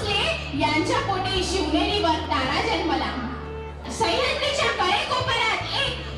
भोसले यांच्या पोटी शिवनेरीवर तारा जन्मला. सह्याद्रीच्या कडेकोपरात एक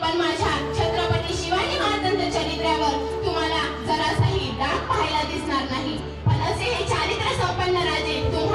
पण माझ्या छत्रपती शिवाजी महाराजांच्या चरित्र्यावर तुम्हाला जरासाही डाग पाहायला दिसणार नाही. पण असे हे चारित्र्य संपन्न राजे तुम्हाला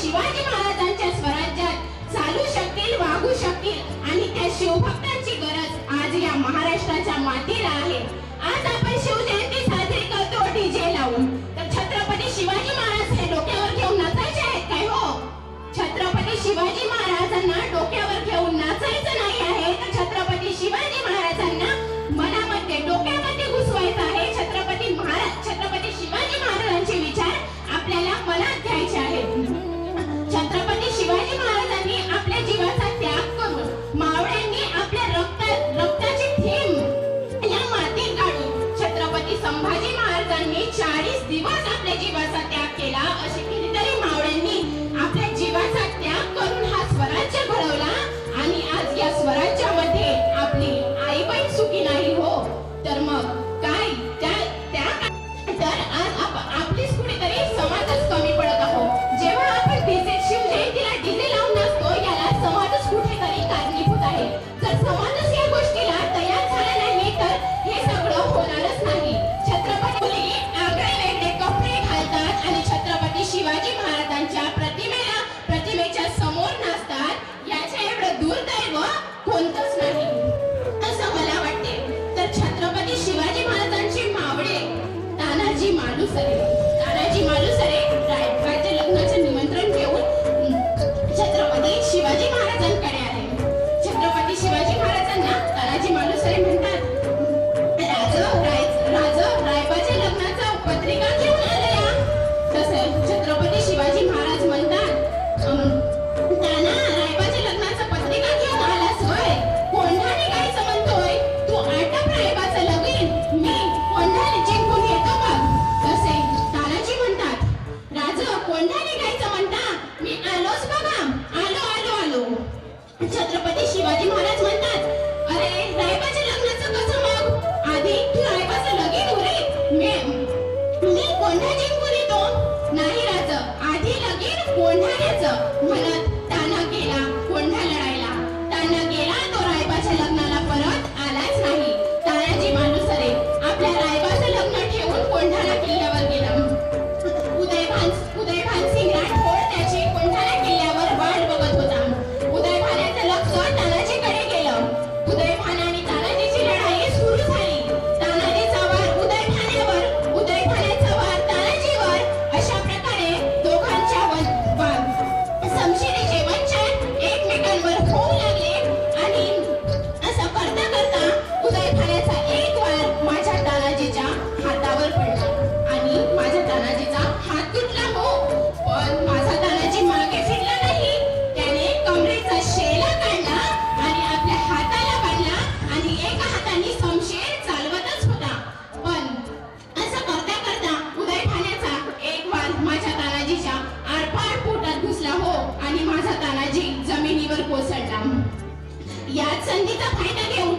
शिवाजी महाराजांच्या स्वराज्यात चालू शकतील वागू शकतील आणि त्या शिवभक्तांची गरज आज या महाराष्ट्राच्या मातीला आहे. आज आपण शिवजयंती साजरी करतो डीजे लावून. तर छत्रपती शिवाजी महाराज हे डोक्यावर घेऊन नाचायचे आहेत काय हो? छत्रपती शिवाजी महाराजांना डोक्यावर घेऊन नाचायचं महाराजांनी चाळीस दिवस आपल्या जीवाचा त्याग केला. अशी कितीतरी मावळ्यांनी आपल्या जीवाचा त्याग करून हा स्वराज्य घडवला आणि आज या स्वराज्य शिवाजी महाराज म्हणतात kita finally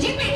del.